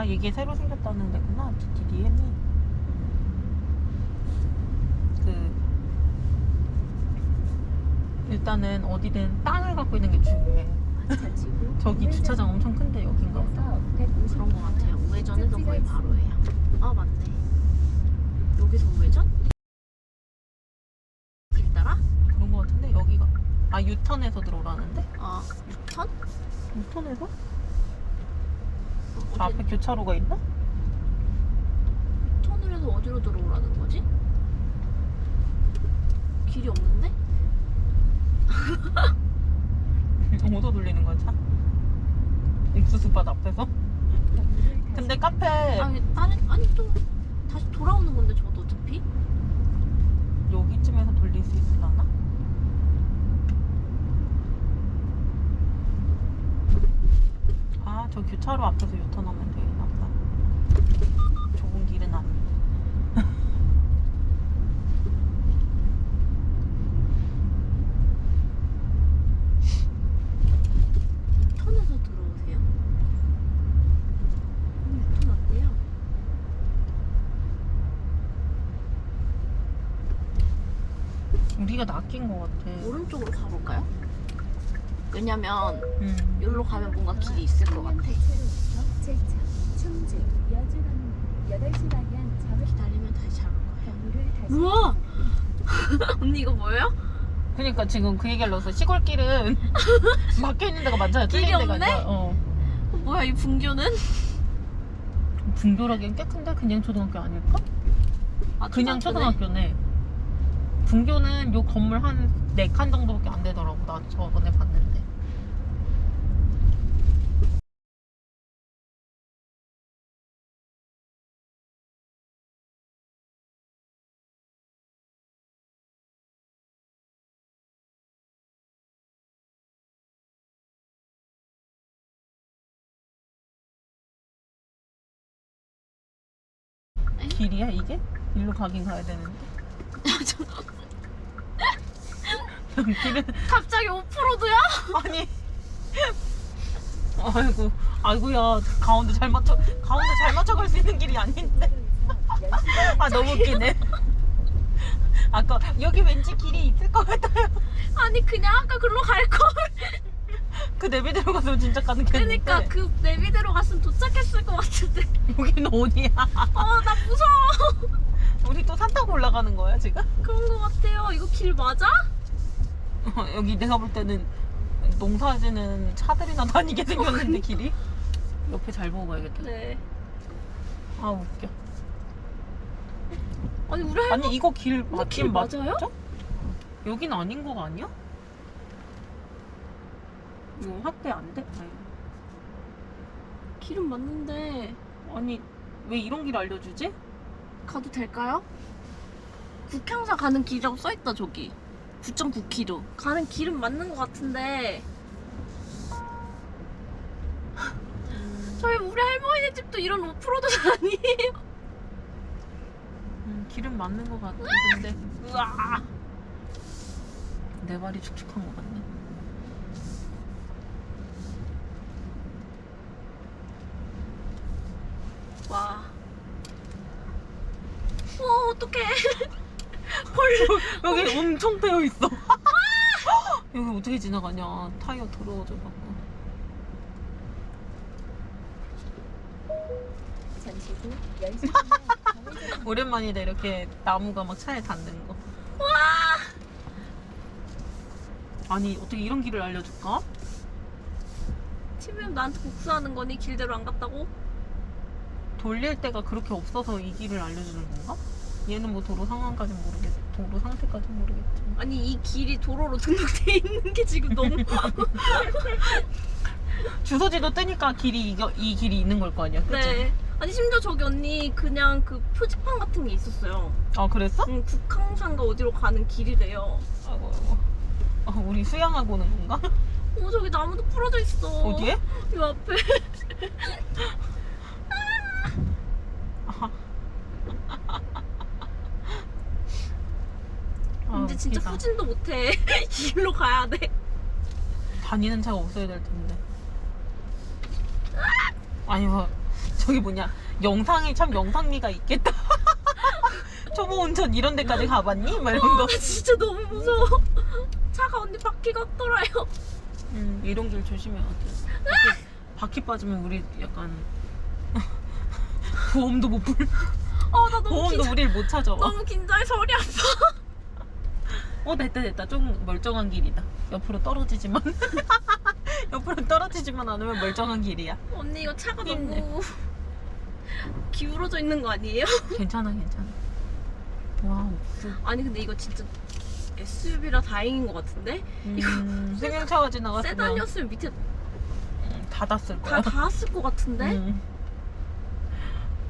아 이게 새로 생겼다는 데구나 DDM이 그 일단은 어디든 땅을 갖고 있는 게 중요해 저기 주차장 엄청 큰데 여긴가 보다 이어서 150 그런 거 같아요. 우회전해도 거의 바로예요. 아 맞네. 여기서 우회전? 길 따라? 그런 거 같은데 여기가 아 유턴에서 들어오라는데? 아 유턴? 유턴에서? 어, 저 앞에 교차로가 있나? 유턴을 해서 어디로 들어오라는 거지? 길이 없는데? 어디서 돌리는 거야 차? 옥수수밭 앞에서? 근데 카페 아니 다른 아니 또 다시 돌아오는 건데 저도 어차피 여기쯤에서 돌릴 수 있으려나? 아, 저 교차로 앞에서 유턴하면 되겠나 보다. 좁은 길은 아닌데. 유턴에서 들어오세요. 음, 유턴 어때요? 우리가 낚인 것 같아. 오른쪽으로 가볼까요? 왜냐면 음. 여기로 가면 뭔가 길이 있을 것 같아. 대체로부터 7차 충주 여주간 8시 방향 잠을 기다리면 다시 잘올 다시 우와! 언니 이거 뭐예요? 그러니까 지금 그 얘기를 넣었어. 시골길은 막혀 있는 데가 많잖아. 길이 뚫린 데가 없네? 아니라. 어. 어, 뭐야 이 분교는? 분교라기엔 꽤 큰데 그냥 초등학교 아닐까? 아, 그냥 초등학교네. 초등학교네. 분교는 요 건물 한 네 칸 정도밖에 안 되더라고. 나 저번에 봤는데. 길이야 이게? 일로 가긴 가야 되는데. 길은 갑자기 오프로드야? 아니. 아이고, 아이고야 가운데 잘 맞춰 가운데 잘 맞춰 갈 수 있는 길이 아닌데. 아 너무 웃기네. 아까 여기 왠지 길이 있을 것 같아요. 아니 그냥 아까 글로 갈 걸. 그 내비대로 가서 진짜 가는 길인데. 그러니까 그 내비대로 갔으면 도착했을 것 같은데. 여기는 어디야? 어 나 무서워. 우리 또 산 타고 올라가는 거야 지금? 그런 것 같아요. 이거 길 맞아? 어, 여기 내가 볼 때는 농사지는 차들이나 다니게 생겼는데 길이. 옆에 잘 보고 가야겠다. 네. 아 웃겨. 아니 우리 할머니 아니 이거 길 이거 맞긴 길 맞- 맞아요? 여긴 아닌 거 아니야? 이거 확대 안 돼? 아니, 길은 맞는데 아니 왜 이런 길 알려주지? 가도 될까요? 국향사 가는 길이라고 써있다 저기. 9.9km 가는 길은 맞는 것 같은데. 저희 우리 할머니네 집도 이런 오프로드가 아니에요? 음, 길은 맞는 거 같아 근데. 으아 내 발이 축축한 거 같네 와 어, 어떡해. 여기 엄청 패여 있어 여기 어떻게 지나가냐 타이어 더러워져 갖고 잠시 후 10시 방향 좌회전 오랜만이다 이렇게 나무가 막 차에 닿는 거 아니 어떻게 이런 길을 알려줄까? 치면 나한테 복수하는 거니? 길대로 안 갔다고? 돌릴 데가 그렇게 없어서 이 길을 알려주는 건가? 얘는 뭐 도로 상황까진 모르겠, 도로 상태까진 모르겠지만. 아니 이 길이 도로로 등록돼 있는 게 지금 너무 주소지도 뜨니까 길이 이거, 이 길이 있는 걸 거 아니야, 그치? 네. 아니 심지어 저기 언니 그냥 그 표지판 같은 게 있었어요. 아 그랬어? 응, 국항산가 어디로 가는 길이래요. 아이고, 아이고. 아, 우리 수양하고 오는 건가? 어 저기 나무도 부러져 있어. 어디에? 이 앞에. 아, 이제 진짜 웃기다. 후진도 못해. 이 길로 가야 돼. 다니는 차가 없어야 될 텐데. 아니 뭐 저기 뭐냐 영상에 참 영상미가 있겠다. 초보 운전 이런 데까지 가봤니? 막 이런 거. 아, 진짜 너무 무서워. 차가 언니 바퀴가 없더라요. 음, 이런 길 조심해야 돼. 바퀴, 바퀴 빠지면 우리 약간 보험도 못 불. 어, 나 너무 보험도 긴장. 우리를 못 찾아. 너무 긴장해서 허리 아파. 어 됐다 됐다 좀 멀쩡한 길이다. 옆으로 떨어지지만 옆으로 떨어지지만 않으면 멀쩡한 길이야. 언니 이거 차가 힘내. 너무 기울어져 있는 거 아니에요? 괜찮아 괜찮아. 와 옥수. 아니 근데 이거 진짜 SUV라 다행인 것 같은데? 음, 승용차가 지나갔으면 세단이었으면 밑에 음, 닫았을 거야. 다 닿았을 것 같은데? 음.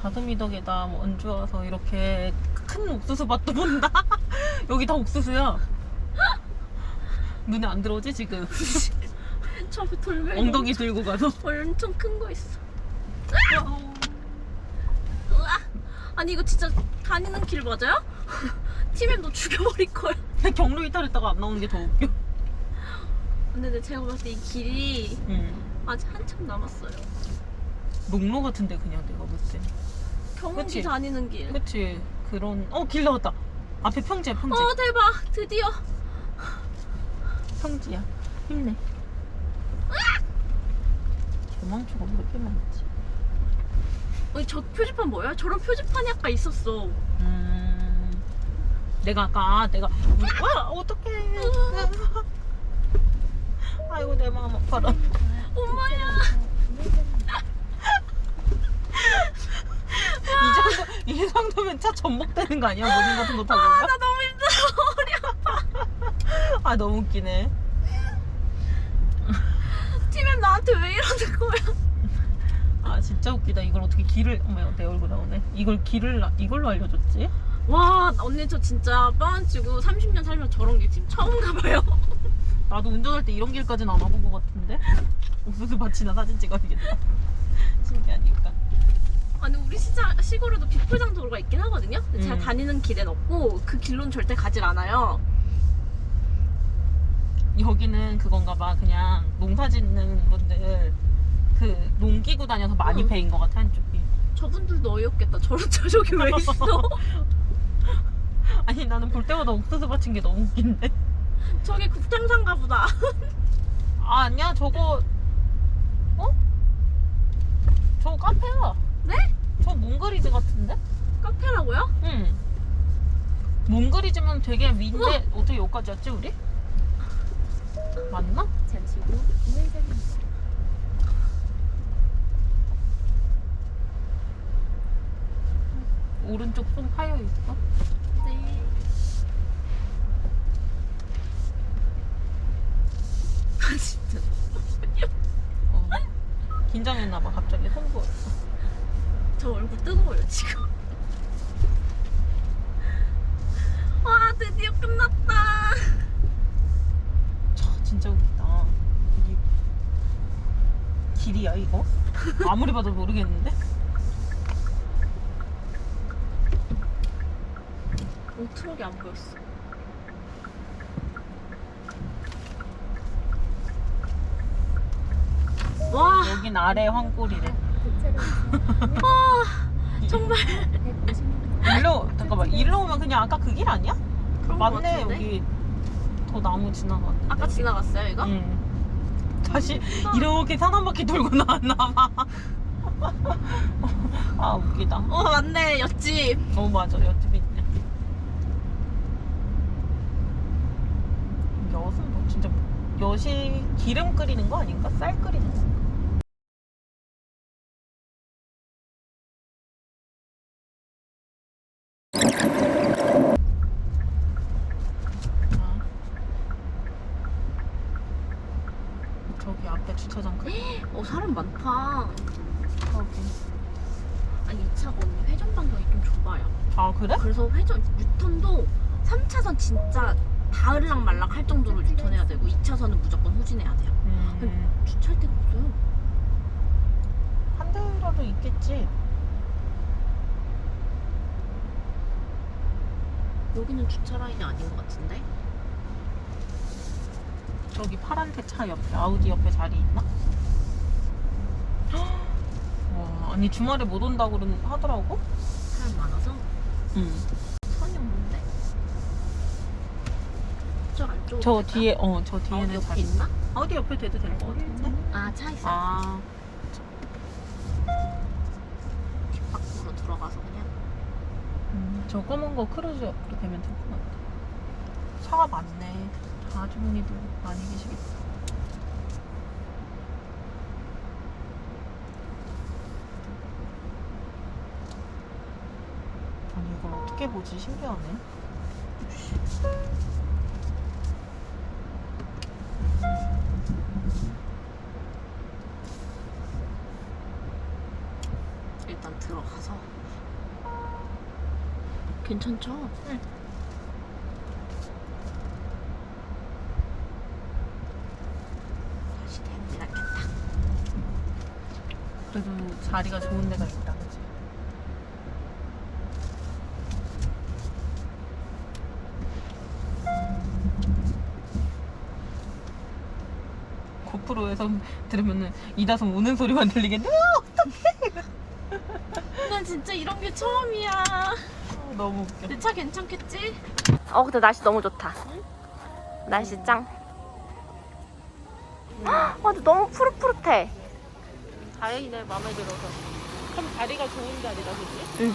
다듬이 덕에다 뭐 원주 와서 이렇게 큰 옥수수 밭도 본다. 여기 다 옥수수야. 눈에 안 들어오지 지금? 저 앞에 돌멩이 엉덩이 들고 가서. 엄청 큰 거 있어. 우와. 아니 이거 진짜 다니는 길 맞아요? 팀엠 너 죽여버릴 거야. 경로 이탈했다가 안 나오는 게 더 웃겨. 근데 내 제가 봤을 때 이 길이 음. 아직 한참 남았어요. 농로 같은데 그냥 내가 볼 때. 경운기 그치? 다니는 길. 그치 그런 어 길 나왔다. 앞에 평지야 평지. 어 대박 드디어 평지야. 힘내. 개망초가 왜 이렇게 많지? 어, 저 표지판 뭐야? 저런 표지판이 아까 있었어. 음, 내가 아까 아, 내가 와 어떡해 아이고 내 마음 아파라 엄마야. 이 정도 이 정도면 차 전복되는 거 아니야? 모닝 같은 거 타고 아, 나 너무 힘들어. 아 너무 웃기네. 팀엠 나한테 왜 이러는 거야? 아 진짜 웃기다. 이걸 어떻게 길을 어머 내 얼굴 나오네. 이걸 길을 나- 이걸로 알려줬지? 와 언니 저 진짜 뻥안 치고 30년 살면 저런 게 지금 처음 가봐요. 나도 운전할 때 이런 길까지는 안 와본 것 같은데? 옥수수 밭이나 사진 찍어야겠다 아니 우리 시장 시골에도 비포장 도로가 있긴 하거든요. 근데 제가 음. 다니는 길엔 없고 그 길로는 절대 가질 않아요. 여기는 그건가 봐. 그냥 농사 짓는 분들 그 농기구 다녀서 많이 응. 베인 것 같아 한쪽이. 저분들도 어이없겠다. 저런 차 저기 왜 있어? 아니 나는 볼 때마다 옥수수 밭인 게 너무 웃긴데. 저게 국장산가 보다. 아 아니야 저거 어? 저거 카페야. 네? 저 몽그리즈 같은데? 카페라고요? 응. 몽그리즈면 되게 위인데 어떻게 여기까지 왔지 우리? 맞나? 잠시 후 우회전입니다. 오른쪽 손 파여 있어. 네. 아 진짜. 어. 긴장했나 봐 갑자기 손 부었어. 저 얼굴 뜨거워요 지금. 와 드디어 끝났다. 차, 진짜 웃기다. 이게 길이야 이거? 아무리 봐도 모르겠는데? 오 트럭이 안 보였어. 와 여긴 아래 황골이래. 아, 정말 150m 일로 잠깐만 일로 오면 그냥 아까 그 길 아니야? 그런 거 맞네 같은데? 여기 더 나무 지나갔는데. 아까 지나갔어요 이거? 응. 다시 이렇게 산 한 바퀴 돌고 나왔나 봐. 아 웃기다. 어 맞네 옆집. 어 맞아 옆집 있네. 엿은 뭐 진짜 엿이 기름 끓이는 거 아닌가? 쌀 끓이는 거? 아. 저기 앞에 주차장 크 어 사람 많다. 아니 이 차가 언니 회전 반경이 좀 좁아요. 아 그래? 그래서 회전 유턴도 3차선 진짜 닿을락 말락 할 정도로 유턴해야 되고 2차선은 무조건 후진해야 돼요. 음, 주차할 데가 없어요. 한 대라도 있겠지. 여기는 주차 라인이 아닌 것 같은데? 저기 파란색 차 옆에 아우디 옆에 자리 있나? 와 아니 주말에 못 온다고 그러- 하더라고. 사람 많아서 응. 선이 없는데. 저 안쪽. 저 뒤에 어 저 뒤에는 옆에 자리 있나? 어디 옆에 대도 될 것 같은데. 아 차 있어. 아 밖으로 들어가서 그냥. 음, 저 검은 거 크루즈 옆으로 되면 될 것 같아. 차가 많네. 아주머니도 많이 계시겠다. 아니 이걸 어떻게 보지? 신기하네. 일단 들어가서. 괜찮죠? 응. 다시 대문이 낫겠다. 그래도 자리가 좋은 데가 있다, 그지? 고 프로에서 들으면은 이다솜 우는 소리만 들리겠네. 난 진짜 이런 게 처음이야. 어, 너무 웃겨. 내 차 괜찮겠지? 어 근데 날씨 너무 좋다. 날씨 짱. 아 근데 너무 푸릇푸릇해. 다행이네 마음에 들어서. 참 자리가 좋은 자리다, 그지? 응.